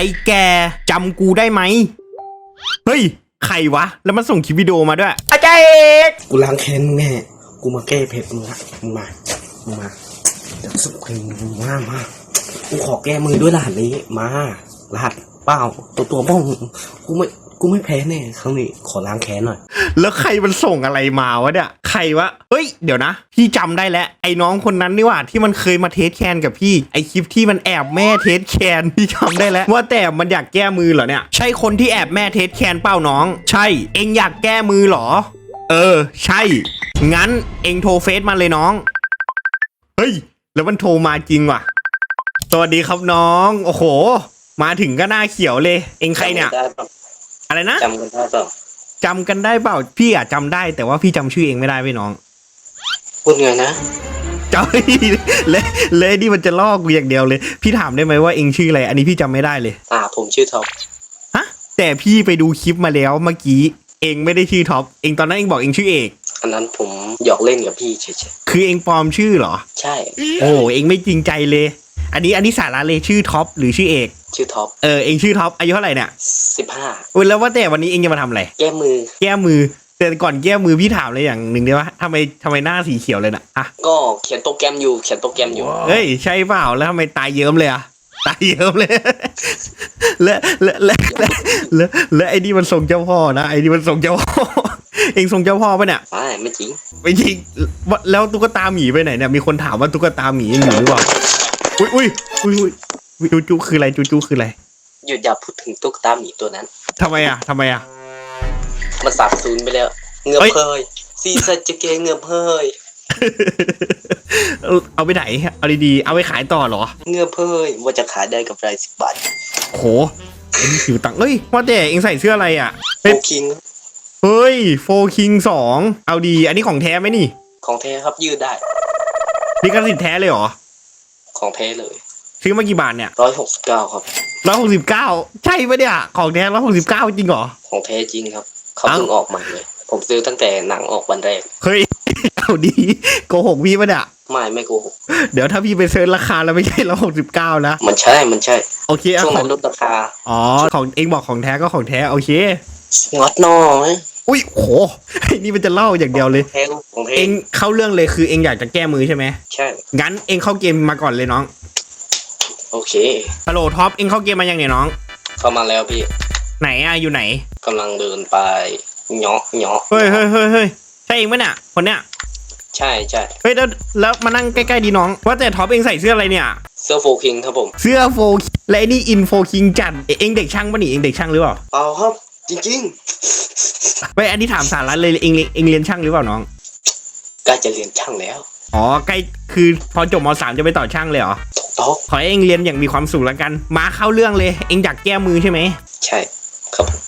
ไอ้แกจำกูได้ไหม เฮ้ย ใครวะ แล้วมันส่งคลิปวิดีโอมาด้วย อาจารย์เอกกูล้างแค้นแน่ กูมาแก้เผ็ดมึงละมึงมา มึงมาเดี๋ยวสุกเพลงมึงมามา กูขอแก้มือด้วยรหัสนี้ มารหัสเปล่า ตัวตัวบ้อง กูไม่ กูไม่แพ้แน่ครั้งนี้ ขอล้างแค้นหน่อย แล้วใครมันส่งอะไรมาวะเนี่ย ใครวะ เฮ้ย เดี๋ยวนะ พี่จำได้แล้ว ไอ้น้องคนนั้นนี่หว่าที่มันเคยมาเทสแคนกับพี่ ไอคลิปที่มันแอบแม่เทสแคนพี่จำได้แล้ว ว่าแต่มันอยากแก้มือเหรอเนี่ย ใช่คนที่แอบแม่เทสแคนเป้าน้อง ใช่ เอ็งอยากแก้มือเหรอ เออ ใช่ งั้นเอ็งโทรเฟซมาเลยน้อง เฮ้ย แล้วมันโทรมาจริงว่ะ สวัสดีครับน้อง โอ้โห มาถึงก็หน้าเขียวเลย เอ็งใครเนี่ยจำได้ปะอะไรนะจำกันได้เปล่า จำกันได้เปล่าพี่อะจำได้ แต่ว่าพี่จำชื่อเองไม่ได้พี่น้องพูดไงนะจำ เลยเลยนี่มันจะลอกกูอย่างเดียวเลย พี่ถามได้ไหมว่าเองชื่ออะไร อันนี้พี่จำไม่ได้เลย อ่าผมชื่อท็อปฮะ แต่พี่ไปดูคลิปมาแล้วเมื่อกี้เองไม่ได้ชื่อท็อปเองตอนนั้นเองบอกเองชื่อเอก อันนั้นผมหยอกเล่นกับพี่เฉยคือเองปลอมชื่อเหรอ ๆใช่ โอ้เองไม่จริงใจเลย อันนี้อันนี้สาระเลยชื่อท็อปหรือชื่อเอกชื่อท็อปเออเองชื่อท็อปอายุเท่าไหร่เนี่ยสิบห้าอุ๊ยแล้วว่าแต่วันนี้เองจะมาทำอะไรแก้มือ แก้มือแต่ก่อนแก้มือพี่ถามเลยอย่างหนึ่งได้ว่าทำไมทำไมหน้าสีเขียวเลยนะอะก็เขียนโปรแกรมอยู่เขียนโปรแกรมอยู่เฮ้ยใช่เปล่าแล้วทำไมตายเยิ้มเลยอะตายเยิ้มเลยและและและและและและไอ้นี่มันส่งเจ้าพ่อนะไอ้นี่มันส่งเจ้าพ่อเองส่งเจ้าพ่อปะเนี่ยไม่ไม่จริงไม่จริงแล้วตุ๊กตาหมีไปไหนเนี่ยมีคนถามว่าตุ๊กตาหมียังอยู่หรือเปล่า อุ้ยอุ้ยอุ้ยอุ้ยจูจูคืออะไรจูจูคืออะไรหยุดอย่าพูดถึงตุ๊กตาหมีตัวนั้นทำไมอะทำไมอะมันสาบสูญไปแล้ว เงือบเอ้ยเพยซีซัจเกเงือบเพยเอาไปไหนเอาดีๆเอาไปขายต่อเหรอ เงือบเพยว่าจะขายได้กับไรสิบบาทโหไอ้นี่คิวตังค์เอ้ยว่าแต่เองใส่เสื้ออะไรอะโฟคิงเฮ้ยโฟคิงสองเอาดี อันนี้ของแท้ไหมนี่ ของแท้ครับยืดได้ลิขสิทธิ์แท้เลยเหรอ ของแท้เลย ซื้อมากี่บาทเนี่ยร้อยหกสิบเก้าครับร้อยหกสิบเก้าใช่ปะเนี่ย ของแท้ร้อยหกสิบเก้าจริงเหรอ ของแท้จริงครับ เขาเอ้าเพิ่งออกมาเลย ผมซื้อตั้งแต่หนังออกวันแรก เฮ้ยเอาดีโกหกพี่ปะเนี่ยไม่ไม่โกหกเดี๋ยวถ้าพี่ไปเซิร์ชราคาแล้วไม่ใช่ร้อยหกสิบเก้านะ มันใช่ มันใช่ โอเคอะช่วงขอนั้งนลดราคา อ๋อ ของเองบอกของแท้ก็ของแท้โอเคงอดน้อย อุ้ยโหไอ้นี่มันจะเล่าอย่างเดียวเลยแท้ของแท้เองเข้าเรื่องเลยคือเองอยากจะแก้มือใช่ไหมใช่ งั้นเองเข้าเกมมาก่อนเลยน้องโอเค ฮัลโหลท็อปเองเข้าเกมมายังเนี่ยน้อง เข้ามาแล้วพี่ไหนอะอยู่ไหน กำลังเดินไปเหาะเหาะเฮ้ยเฮ้ยเฮ้ยเฮ้ยใช่เองปะเนี่ยคนเนี้ย ใช่ใช่เฮ้ยแล้วแล้วมานั่งใกล้ๆดีน้อง ว่าแต่ท็อปเองใส่เสื้ออะไรเนี่ย เสื้อโฟคิงครับผมเสื้อโฟกและไอ้นี่อินโฟคิงจัดเอเองเด็กช่างปะนี่เองเด็กช่างหรือเปล่า เปล่าครับ จริงไปอันนี้ถามสาระเลยเองเรียนเองเรียนช่างหรือเปล่าน้อง ๆใกล้จะเรียนช่างแล้วอ๋อใกล้คือพอจบมสามจะไปต่อช่างเลยเหรอ ถูกต้องขอให้เองเรียนอย่างมีความสุขแล้วกัน มาเข้าเรื่องเลย เองอยากแก้มือใช่ไหม ใช่ครับผม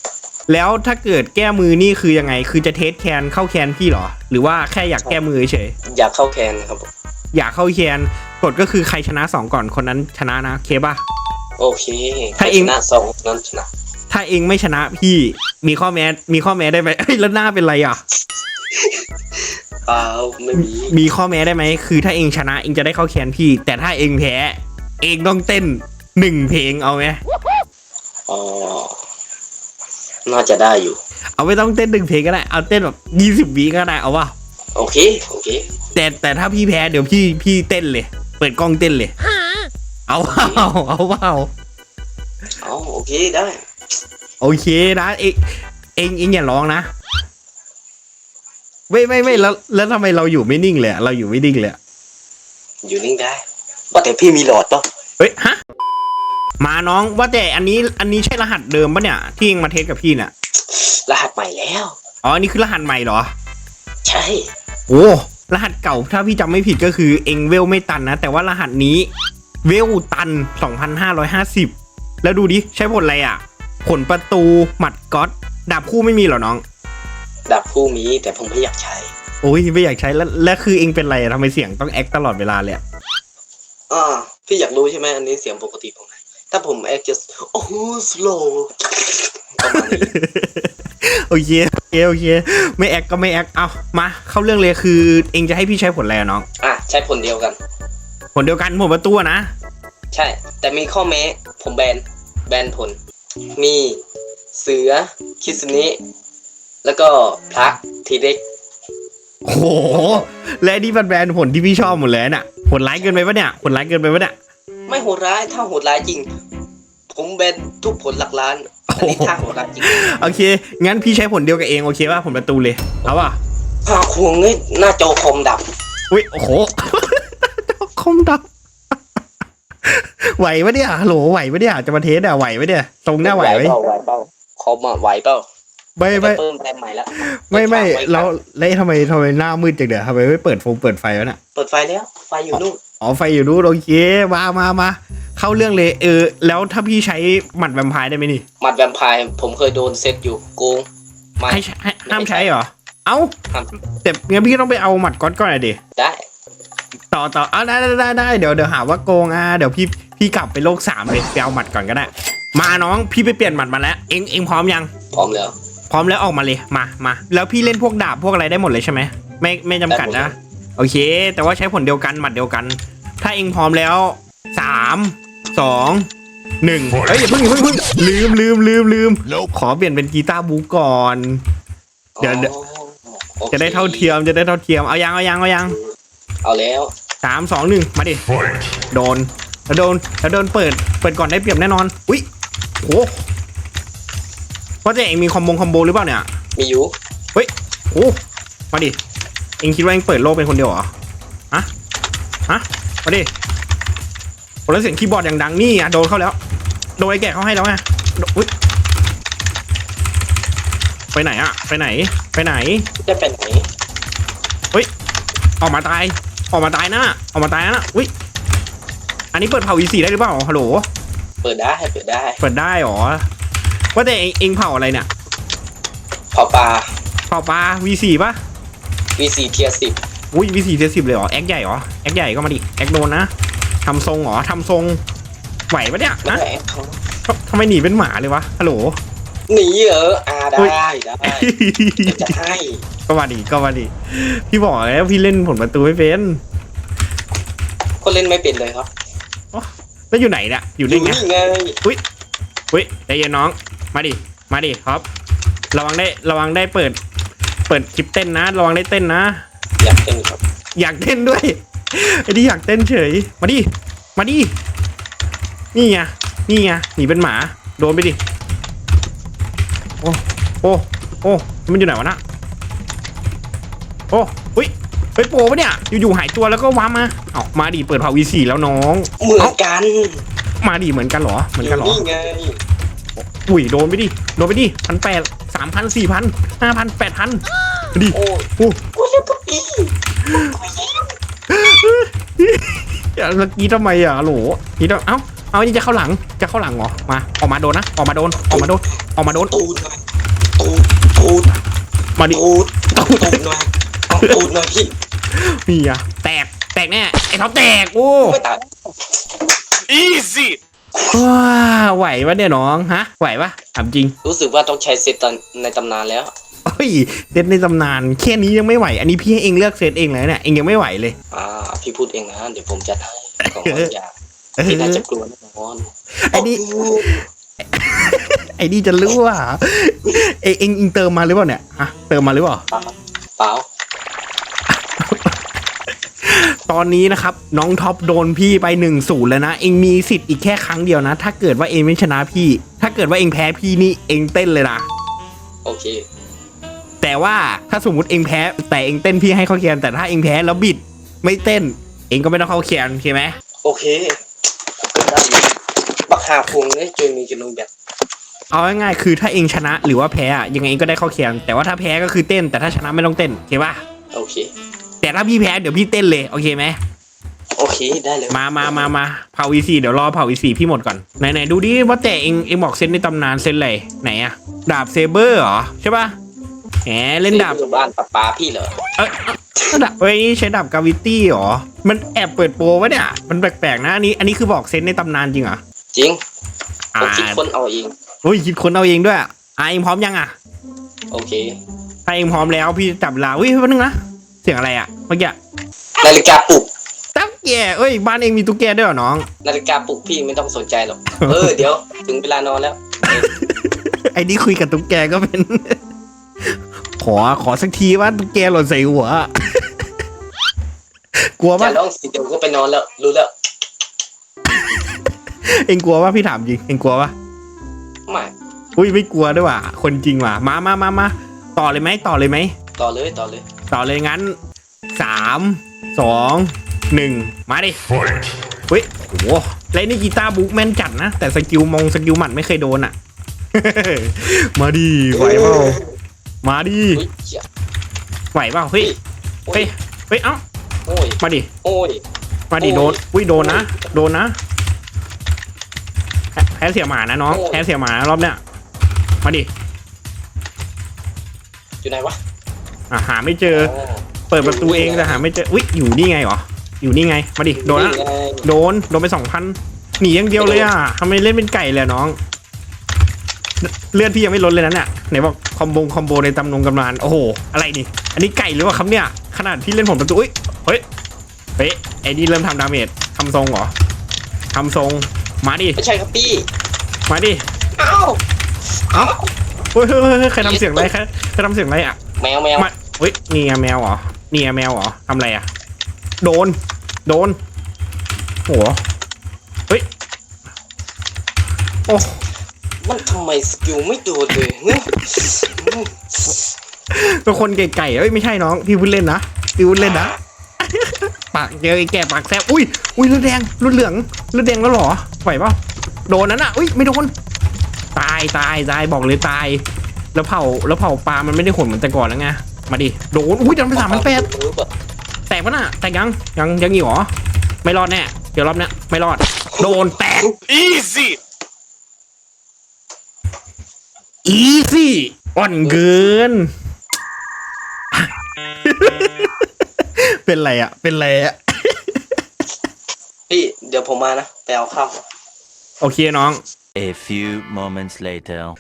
แล้วถ้าเกิดแก้มือนี่คือยังไง คือจะเทสแคนเข้าแคนพี่เหรอ หรือว่าแค่อยากแก้มือเฉย อยากเข้าแคนครับผมๆอยากเข้าแคนกฎก็คือใครชนะสองก่อนคนนั้นชนะนะโอเคป่ะ โอเคถ้าเองชนะสองนั้นชนะ ถ้าเองไม่ชนะพี่มีข้อแม้มีข้อแม้ได้ไหมเอ้ยแล้วหน้าเป็นไรอะ เปล่าไม่มีมีข้อแม้ได้ไหมคือถ้าเองชนะเองจะได้เข้าแคนพี่ แต่ถ้าเองแพ้ เองต้องเต้นหนึ่งเพลงเอาไหมอ๋อน่าจะได้อยู่ เอาไม่ต้องเต้นหนึ่งเพลงก็ได้เอาเต้นแบบยี่สิบวิก็ได้เอาว่าโอเค โอเค แต่แต่ถ้าพี่แพ้เดี๋ยวพี่พี่เต้นเลย เปิดกล้องเต้นเลย เอาเปล่าเอาเปล่า เอาโอเคได้ โอเคนะเองเองเองอย่าร้องนะไม่ไม่ไม่แล้วแล้วทำไมเราอยู่ไม่นิ่งเลยอะเราอยู่ไม่นิ่งเลยอะอยู่นิ่งได้ว่าแต่พี่มีหลอดป่ะเฮ้ยฮะมาน้องว่าแต่อันนี้อันนี้ใช่รหัสเดิมปะเนี่ย ที่เองมาเทสกับพี่เนี่ยรหัสใหม่แล้ว อ๋อ๋ออันนี้คือรหัสใหม่เหรอ ใช่ โอ้รหัสเก่าถ้าพี่จำไม่ผิดก็คือเองเวลไม่ตันนะ แต่ว่ารหัสนี้เวลตัน 2,550 แล้วดูดิ ใช้ผลอะไรอะ ผลประตูหมัดก๊อตดาบคู่ไม่มีเหรอน้อง ดาบคู่มีแต่ผมไม่อยากใช้โอ้ยไม่อยากใช้แล้วแล้วคือเองเป็นไรอะทำไมเสียงต้องแอคตลอดเวลาเลยอะอ่าพี่อยากรู้ใช่ไหมอันนี้เสียงปกติของไหนถ้าผมแอคจะโอ้โหสโลประมาณนี้โอเคโอเคโอเคไม่แอคก็ไม่แอคเอามา เข้าเรื่องเลยคือ เองจะให้พี่ใช้ผลอะไรอะน้องอะใช้ผลเดียวกัน ผลเดียวกันผลประตูอะนะ ใช่ แต่มีข้อแม้ผมแบนแบนผล มีเสือคิสนิแล้วก็พระทีเด็กโอ้โห และนี่มันแบรนด์ผลที่พี่ชอบหมดเลยน่ะผลร้ายเกินไปปะเนี่ยผลร้ายเกินไปปะเนี่ย ไม่โหดร้ายถ้าโหดร้ายจริง ผมแบนทุกผลหลักล้านอันนี้ถ้าโหดร้ายจริงโอเค งั้นพี่ใช้ผลเดียวกับเองโอเคป่ะผลประตูเลยเอาป่ะหาควงนี่หน้าจอคอมดับ อุ้ยโอ้โหคมดับ ไหวปะเนี่ยฮัลโหลไหวปะเนี่ยจะมาเทสอะไหวปะเนี่ยตรงหน้าไหวไหมเปล่าไหวเปล่าคอมอะไหวเปล่าไม่ไม่เพิ่มแบนใหม่แล้วไม่ไม่ว้แล้วแล้วทำไมทำไมหน้ามืดจังเดี๋ยวทำไมไม่เปิดโฟมเปิดไฟวะน่ะเปิดไฟแล้วไฟอยู่นู่นอ๋อไฟอยู่นู้นโอเคมามามาเข้าเรื่องเลยเออ แล้วถ้าพี่ใช้หมัดแวมไพร์ได้ไหมนี่หมัดแวมไพร์ผมเคยโดนเซตอยู่โกงไม่ให้ใช้ให้ห้ามใช้เหรอเอ้าห้ามแต่งั้นพี่ต้องไปเอาหมัดก๊อตก่อนอะดิได้ต่อต่ออะได้ได้ได้ได้เดี๋ยวเดี๋ยวหาว่าโกงอะเดี๋ยวพี่ พี่กลับไปโลกสามเลยไปเอาหมัดก่อนก็ได้ มาน้องพี่ไปเปลี่ยนหมัดมาแล้ว เองเองพร้อมยัง พร้อมแล้ว พร้อมแล้วออกมาเลยมามาแล้วพี่เล่นพวกดาบพวกอะไรได้หมดเลยใช่ไหมไม่ไม่จำกัดได้หมดนะ โอเค แต่ว่าใช้ผลเดียวกันหมัดเดียวกัน ถ้าเองพร้อมแล้วสามสองหนึ่งเฮ้ยอย่าเพิ่งอย่าเพิ่งอย่าเพิ่งลืมลืมลืมลืมขอเปลี่ยนเป็นกีตาร์บูก่อนเดี๋ยวเดี๋ยวอ๋อโอคจะได้เท่าเทียมจะได้เท่าเทียมเอายังเอายังเอายัง เอาแล้วสามสองหนึ่งมาดิโดน แล้วโดนแล้วโดนเปิดเปิดก่อนได้เปรียบแน่นอน อุ้ยโหว่าแต่เองมีคอมโบคอมโบหรือเปล่าเนี่ยมีอยู่โอ้มาดิเองคิดว่าเองเปิดโลกเป็นคนเดียวเหรอฮะฮะมาดิโอ้แล้วเสียงคีย์บอร์ดอย่างดังนี่อะโดนเข้าแล้ว โดนไอ้แก่เขาให้แล้วไงโดนอุ๊ยไปไหนอะไปไหน ไปไหน จะไปไหนออกมาตาย ออกมาตายนะออกมาตายนะอุ้ยอั นนี้เปิดเผาวีสีได้หรือเปล่าฮัลโหล เปิดได้เปิดได้เปิดได้หรอ ว่าแต่เองเองเผาอะไรเนี่ย เผาปลาเผาปลา V4 ปะ V4 เทียสิบอุ้ย V4 เทสิบเลยเหรอ แอคใหญ่เหรอ แอคใหญ่ก็มาดิ แอคโดนนะทำทรงเหรอทำทรง ไหวปะเนี่ยนั่นะนแหละเขาทำไมหนีเป็นหมาเลยวะ ฮัลโหล หนีเหรออ่าได้อุ๊ยได้จะให้ก็มาดิก็มาดิพี่บอกแล้วพี่เล่นผลประตูไม่เป็นก็เล่นไม่เป็นเลยครับ แล้วอยู่ไหนเนี่ยอยู่อได้ยู่ไงนี่ไงอุ้ยใจเย็นน้อง มาดิ มาดิครับ ระวังได้ ระวังได้เปิด เปิดคลิปเต้นนะ ระวังได้เต้นนะ อยากเป็นครับ อยากเต้นด้วย ไอ้ที่อยากเต้นเฉย มาดิ มาดิ นี่ไง นี่ไง หนีเป็นหมา โดนไปดิ โอ้ โอ้ โอ้ มันอยู่ไหนวะนะ โอ้ อุ้ย ไปโปปะเนี่ย อยู่ๆหายตัวแล้วก็ว้ามาเอามาดิเปิดเผาวีสีแล้วน้องเหมือนกันมาดิเหมือนกันเหรอ เหมือนอกันยู่เหรอ นี่ไงอุ้ยโดนไปดิ โดนไปดิพันแปดสามพันสี่พันห้าพันแปดพันดิโอ้ยโอ้กูเล่นปุ๊บอีอย่าเมื่อกี้ทำไมอะโหลนี่ต้องเอ้า เอานี่จะเข้าหลัง จะเข้าหลังเหรอ มา ออกมาโดนนะ ออกมาโดน ออกมาโดน ออกมาโดนตูดหน่อยตูดตูดมาดิตูดตูดหน่อยเอา ตูดหน่อยพี่นี่อะแตกแตกแน่ไอ้เขาแตกโอ้ไม่ตาย Easy! ว้าไหวปะเนี่ยน้องฮะ ไหวปะถามจริงรู้สึกว่าต้องใช้เซตตอนในตำนานแล้ว เฮ้ยเซตในตำนานแค่นี้ยังไม่ไหว อันนี้พี่ให้เองเลือกเซตเองเลยเนี่ยเองยังไม่ไหวเลย อ่า พี่พูดเองนะเดี๋ยวผมจัดให้ของบางอย่างเออพี่น่าจะกลัวแน่นอนไอ้นี่ไอ้นี่จะรู้ว่าเองเองเองเติมมาหรือเปล่าเนี่ยฮะเติมมาหรือเปล่าเปล่า ตอนนี้นะครับน้องท็อปโดนพี่ไปหนึ่งศูนย์แล้วนะ เองมีสิทธิ์อีกแค่ครั้งเดียวนะ ถ้าเกิดว่าเองไม่ชนะพี่ ถ้าเกิดว่าเองแพ้พี่นี่เองเต้นเลยนะ โอเค แต่ว่าถ้าสมมุติเองแพ้ แต่เองเต้นพี่ให้เข้าเคียนแต่ถ้าเองแพ้แล้วบิดไม่เต้น เองก็ไม่ต้องเข้าเคียนโอเคไหมโอเคได้อยู่บักหาพวงเนี่ยจนมีกันลงแบบเอาง่ายๆคือถ้าเองชนะหรือว่าแพ้อะยังไงเองก็ได้เข้าเคียนแต่ว่าถ้าแพ้ก็คือเต้น แต่ถ้าชนะไม่ต้องเต้นโอเคปะโอเค แต่ถ้าพี่แพ้เดี๋ยวพี่เต้นเลยโอเคไหมโอเคได้เลยมามามามาเผาวีซีเดี๋ยวรอเผาวีซีพี่หมดก่อนไหนไหนดูดิว่าแต่เองเองบอกเซนในตำนานเซนอะไรไหนอะดาบเซเบอร์เหรอใช่ปะแหมเล่นดาบบ้านป้าป้าพี่เหรอเอ้ยเอ้าดาบเฮ้ยนี่ใช้ดาบกาวิตี้เหรอมันแอบเปิดโปรวะเนี่ยมันแปลกๆนะอันนี้ อันนี้คือบอกเซนในตำนานจริงเหรอจริงผอ่ามคิดคนเอาเองเฮ้ยคิดคนเอาเองด้วยอะอะเองพร้อมยังอะโอเคถ้าเองพร้อมแล้วพี่จับเวลาอุ้ยแป๊บนึงนะ เสียงอะไรอะเมื่อกี้นาฬิกาปลุกตั้งแกเอ้ยบ้านเองมีตุ๊กแกด้วยเหรอน้อง นาฬิกาปลุกพี่ไม่ต้องสนใจหรอกเออเดี๋ยวถึงเวลานอนแล้ว ไอ้นี่คุยกับตุ๊กแกก็เป็น ขอขอสักทีว่าตุ๊กแกหล่นใส่หัว กลัวอย่าปะร้องสิเดี๋ยวก็ไปนอนแล้ว รู้แล้ว เองกลัวปะพี่ถามจริงเองกลัวปะไม่อุ้ยไม่กลัวด้วยว่ะคนจริงว่ะมามามามาต่อเลยไหมต่อเลยไหมต่อเลยต่อเลย ต่อเลยงั้นสามสองหนึ่งมาดิ Fight. เฮ้ยโอ้โหแล้วนี่กีตาร์บุ๊กแม่นจัดนะ แต่สกิลมงสกิลหมัดไม่เคยโดนอะ มาดิไหวเปล่ามาดิอุ้ยเหี้ยไหวเปล่าเฮ้ยโอ้เฮ้ยยเฮ้ยเอ้าโอ้ยมาดิโอ้ยมาดิโอ้ยโดนอุ้ยโดนนะโดนนะแพ้แพ้เสียหมานะน้องโอ้ยแพ้เสียหมานะรอบเนี้ยมาดิอยู่ไหนวะ อะหาไม่เจอ เปิดประตูเองแต่หาไม่เจออุ้ยอยู่นี่ไงเหรอ อยู่นี่ไง มาดิ โดนนะไงโดน โดนไปสองพันหนีอย่างเดียวเลยอะทำไมเล่นเป็นไก่เลยอะน้อง เลือดพี่ยังไม่ลดเลยนะเนี่ย ไหนบอกคอมโบคอมโบในตำนงกำนานโอ้โห อะไรนี่ อันนี้ไก่หรือว่าครับเนี่ย ขนาดพี่เล่นผมประตูอุ้ย เฮ้ย เฮ้ย ไอ้นี่เริ่มทำดาเมจทำทรงเหรอทำทรง มาดิ ไม่ใช่ครับพี่ มาดิ เอ้า เอ้าเฮ้ยเฮ้ยเฮ้ยเฮ้ยใครทำเสียงอะไรใครใครทำเสียงอะไรอะ แมวแมวมา เฮ้ยนี่ไงแมวเหรอนี่ไงแมวเหรอทำอะไรอะ โดน โดนโหเฮ้ยโอ้มันทำไมสกิลไม่โดนเลยเนี่ยเป็นคนไก่ๆเอ้ยไม่ใช่น้อง พี่พูดเล่นนะพี่พูดเล่นนะปากเจอไอ้แก่ปากแซบอุ้ยอุ้ยเลือดแดงเลือดเหลืองเลือดแดงแล้วเหรอไหวเปล่าโดนนั้นอะอุ้ยไม่โดนตายตายตายบอกเลยตาย แล้วเผาแล้วเผาปลามันไม่ได้ขนเหมือนแต่ก่อนแล้วไง มาดิ โดน อุ้ยดันไปสามพันแปดรู้ปะแตกปะน่ะ แตกยัง ยังยังอยู่เหรอ ไม่รอดแน่ เดี๋ยวรอบเนี้ยไม่รอด โดนแตก Easy. อีซี่อ่อนเกิน เป็นไรอะเป็นไรอะพี่เดี๋ยวผมมานะ ไปเอาข้าว โอเคน้อง A few moments later.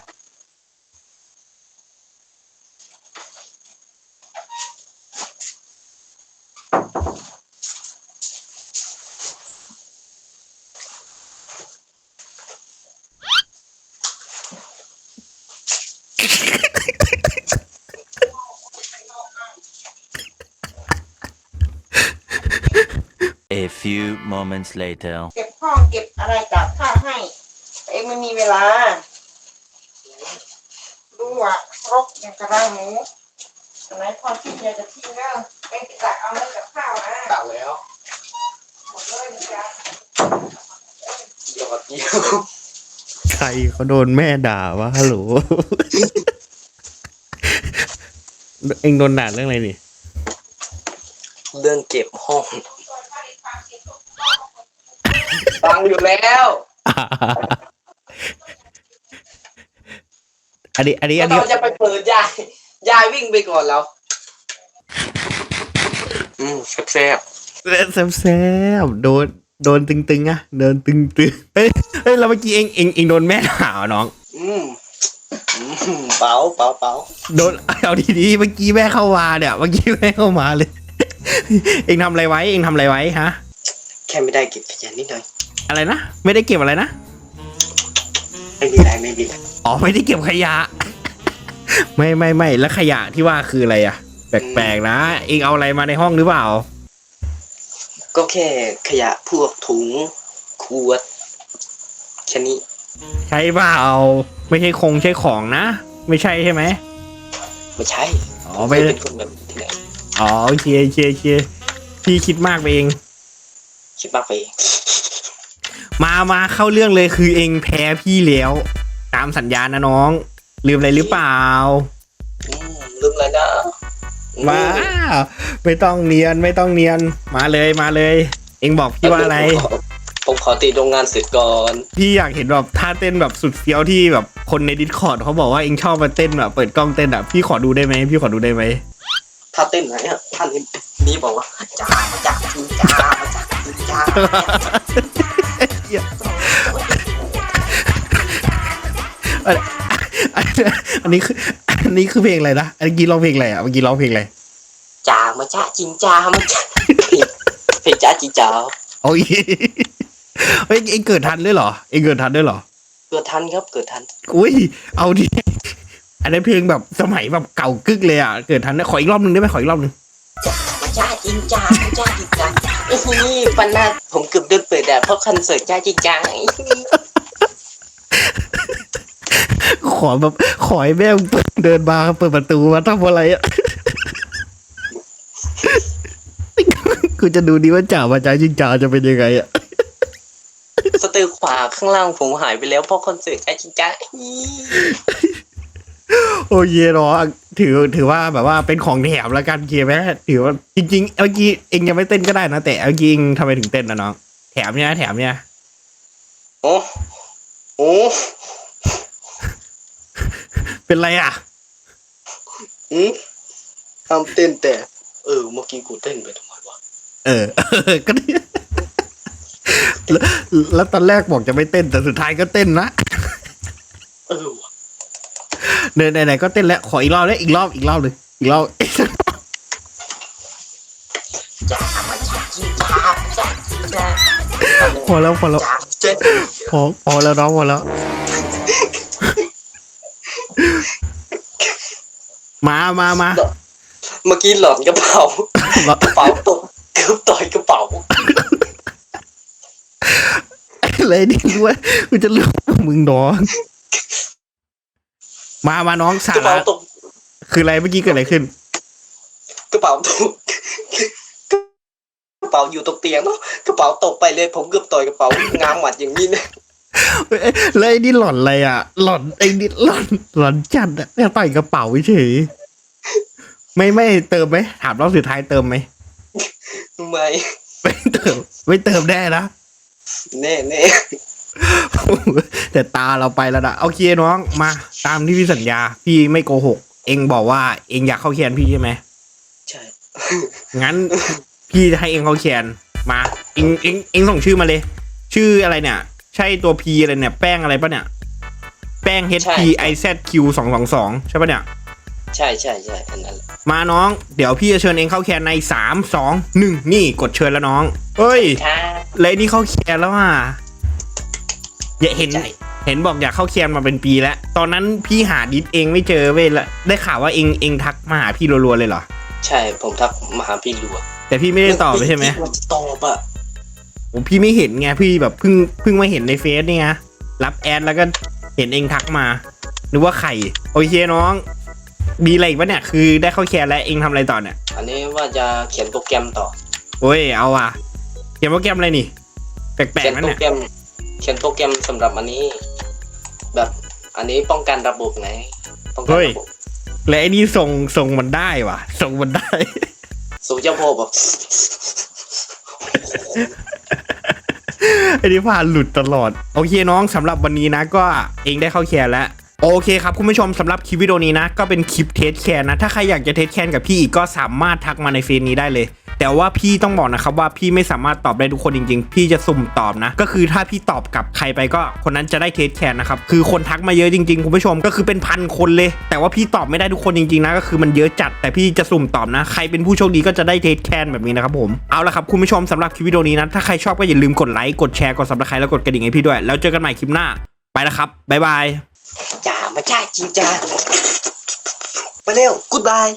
A few moments later. เก็บห้องเก็บอะไรจากข้าวให้เองไม่มีเวลา ดูอะรกอย่างกระด้างหมูสมัยพอที่เดียจะทิ้งแล้วเองไปตักเอาเลยกับข้าวนะตักแล้วหมดเลยนะจ๊ะเดี๋ยวเดียวใครเขาโดนแม่ด่าวะฮัลโหล เอ็งโดนด่าเรื่องอะไรนี่ เรื่องเก็บห้อง ฟังอยู่แล้วอันนี้ อันนี้ก็อันนี้เราจะไปเปิดยายยายวิ่งไปก่อนเราอืมแซ่บแซมแซมโดนโดนตึงๆอะโดนตึงๆเฮ้ยเฮ้ยแล้วเมื่อกี้เอ็งเอ็งเอ็งโดนแม่ด่าเหรอน้องๆอืมอืมเปล่าเปล่าเปล่าโดนเอาดีๆเมื่อกี้แม่เข้ามาเนี่ยเมื่อกี้แม่เข้ามาเลย เอ็งทำอะไรไว้ เอ็งทำอะไรไว้ฮะ แค่ไม่ได้เก็บขยะนิดหน่อย อะไรนะ ไม่ได้เก็บอะไรนะ ไม่มีอะไรไม่มีอะไรอ๋อไม่ได้เก็บขยะ ไม่ไม่ไม่แล้วขยะที่ว่าคืออะไรอะแปลกๆนะ เอ็งเอาอะไรมาในห้องหรือเปล่า ก็แค่ขยะพวกถุงขวดแค่นี้ใช่เปล่าไม่ใช่คงใช่ของนะ ไม่ใช่ใช่ไหมไม่ใช่อ๋อผมไม่เคยเป็นคนแบบนี้ที่ไหนอ๋อโอเคโอเคโอเคพี่คิดมากไปเอง คิดมากไปเอง มามาเข้าเรื่องเลยคือเองแพ้พี่แล้ว ตามสัญญานะน้อง ลืมอะไรหรือเปล่า อืมลืมแล้วนะอืมา ไม่ต้องเนียนไม่ต้องเนียนมาเลยมาเลย เองบอกพี่ว่าอะไร ผมขผมขอตีโรงงานเสร็จก่อนพี่อยากเห็นแบบท่าเต้นแบบสุดเฟี้ยวที่แบบคนในดิสคอร์ดเขาบอกว่าเองชอบมาเต้นแบบเปิดกล้องเต้นอะพี่ขอดูได้ไหมพี่ขอดูได้ไหม ถ้าเต้นไหนอะท่านนี่บอกว่าจ้ามาจาจีจ้ามาจาจีจ้าอันนี้คืออันนี้คือเพลงอะไรนะอันนี้ร้องเพลงอะไรอะเมื่อกี้ร้องเพลงอะไรจ้ามาจ้าจิงจ้ามาจ้าเพลงจ้าจีจ๋าโอ้ยเฮ้ยเองเกิดทันด้วยเหรอเองเกิดทันด้วยเหรอ เกิดทันครับเกิดทัน อุ้ยเอาดิ อันนี้นเพลงแบบสมัยแบบเก่ากึกเลยอะ เกิดทันได้ขออีกรอบหนึ่งได้ไหมขออีกรอบหนึ่งจ้าจริงจ้าจ้าจริงจ้าไอ้นี่ปันหน้าผมเกือบโดนเปิดอะเพราะคอนเสิร์ตจ้าจริงจ้าขอแบบขอให้แม่เปิดเดินมาเปิดประตูมาทำอะไรอะกูจะดูดีว่าจ่ามาจ่าจริงจ่าจะเป็นยังไงอะสเตอร์ขวาข้างล่างผมหายไปแล้วเพราะคอนเสิร์ตจ้าจริงจ้า โอ้ยเนาะถือถือว่าแบบว่าเป็นของแถมแล้วกันเกียร์ไหมถือว่าจริงๆเมื่อกี้เองยังไม่เต้นก็ได้นะแต่เมื่อกี้เองทำไมถึงเต้นนะน้องแถมเนี่ยแถมเนี่ยโอ้โอ้เป็นไรอะอืมทำเต้นแต่ เออเมื่อกี้กูเต้นไปทำไมวะเออก็ดีแล้วแล้วตอนแรกบอกจะไม่เต้นแต่สุดท้ายก็เต้นนะเออวะ เนไหนๆก็เต้นแล้วขออีกรอบเลยอีกรอบอีกรอบเลยอีกรอบจ้ามาจ้าจริงจ้าจ้าจริงจ้าพอแล้วพอแล้วจ้าเจ๊พอพอแล้วน้องพอแล้ว มามามาเมื่อกี้หลอนกระเป๋ามากระเป๋าตกเกือบต่อยกระเป๋าเลยดิด้วยกูจะรู้ว่ามึงน้อง มามาน้องสากระเป๋าระตกคืออะไรเมื่อกี้เกิดอะไรขึ้น กระเป๋าตกกระเป๋าอยู่ตรงเตียงเนาะกระเป๋าตกไปเลย ผมเกือบต่อยกระเป๋างามหมัดอย่างนี้นะเอ้ยแล้วไอ้นี่หล่อนอะไรอะ หล่อนไอ้นี่หล่อนหล่อนจัดอะแค่ต่อยกระเป๋าเฉยไม่ไม่เติมไหมถามรอบสุดท้ายเติมไหมไม่ไม่เติม ไม่เติมแน่นะ แน่แน่ แต่ตาเราไปแล้วนะโอเคน้องมา ตามที่พี่สัญญา พี่ไม่โกหก เองบอกว่า เองอยากเข้าแคนพี่ใช่ไหมใช่ งั้นพี่จะให้เองเข้าแคนมา เองเองเองส่งชื่อมาเลย ชื่ออะไรเนี่ย ใช่ตัว P อะไรเนี่ย แป้งอะไรปะเนี่ย แป้ง H P I Z Q สองสองสองใช่ปะเนี่ยใช่ใช่ใช่อันนั้นแหละมาน้อง เดี๋ยวพี่จะเชิญเองเข้าแคนในสามสองหนึ่งนี่กดเชิญแล้วน้องเฮ้ยค่ะเลยนี่เข้าแคนแล้วอะ อย่าเห็น ใช่ เห็นบอกอยากเข้าแคนมาเป็นปีแล้ว ตอนนั้นพี่หาดิสเองไม่เจอเว้ยละได้ข่าวว่าเองเองทักมาหาพี่รัวๆเลยเหรอ ใช่ ผมทักมาหาพี่รัวแต่พี่ไม่ได้ตอบใช่ไหมพี่ตอบอะผมพี่ไม่เห็นไงพี่แบบเพิ่งเพิ่งมาเห็นในเฟซนี่ไงรับแอดแล้วก็เห็นเองทักมานึกว่าใครโอเคน้อง มีอะไรอีกปะเนี่ยคือได้เข้าแคนแล้วเองทำอะไรต่อเนี่ยอันนี้ว่าจะเขียนโปรแกรมต่อโอ้ยเอาอะเขียนโปรแกรมอะไรนี่ แปลเขีกยนๆนั่นโปรเนี่ยแกรม เขียนโปรแกรมสำหรับอันนี้ แบบอันนี้ป้องกันระบบไงป้องกันระบบและไอ้นี่ส่งส่งมันได้ว่ะส่งมันได้สู่เจ้าพ่อแบบไอ้นี่ผ่านหลุดตลอด โอเคน้องสำหรับวันนี้นะก็เองได้เข้าแคนแล้วโอเคครับคุณผู้ชมสำหรับคลิปวิดีโอนี้นะ ก็เป็นคลิปเทสแคนนะ ถ้าใครอยากจะเทสแคนกับพี่อีกก็สามารถทักมาในเฟซนี้ได้เลย แต่ว่าพี่ต้องบอกนะครับว่าพี่ไม่สามารถตอบได้ทุกคนจริง ๆ พี่จะสุ่มตอบนะ ก็คือถ้าพี่ตอบกับใครไปก็คนนั้นจะได้เทสแคนนะครับคือคนทักมาเยอะจริงๆคุณผู้ชมก็คือเป็นพันคนเลย แต่ว่าพี่ตอบไม่ได้ทุกคนจริงๆนะก็คือมันเยอะจัดแต่พี่จะสุ่มตอบนะ ใครเป็นผู้โชคดีก็จะได้เทสแคนแบบนี้นะครับผมเอาละครับคุณผู้ชมสำหรับคลิปวิดีโอนี้นะถ้าใครชอบก็อย่าลืมกดไลค์กดแชร์กดซับสไครต์แล้วกดกระดิ่งให้พี่ด้วย แล้วเจอกันใหม่คลิปหน้าไปแล้วครับบ๊ายบายจ่ามาจ้าจริงจ้าไปเร็วกูดบาย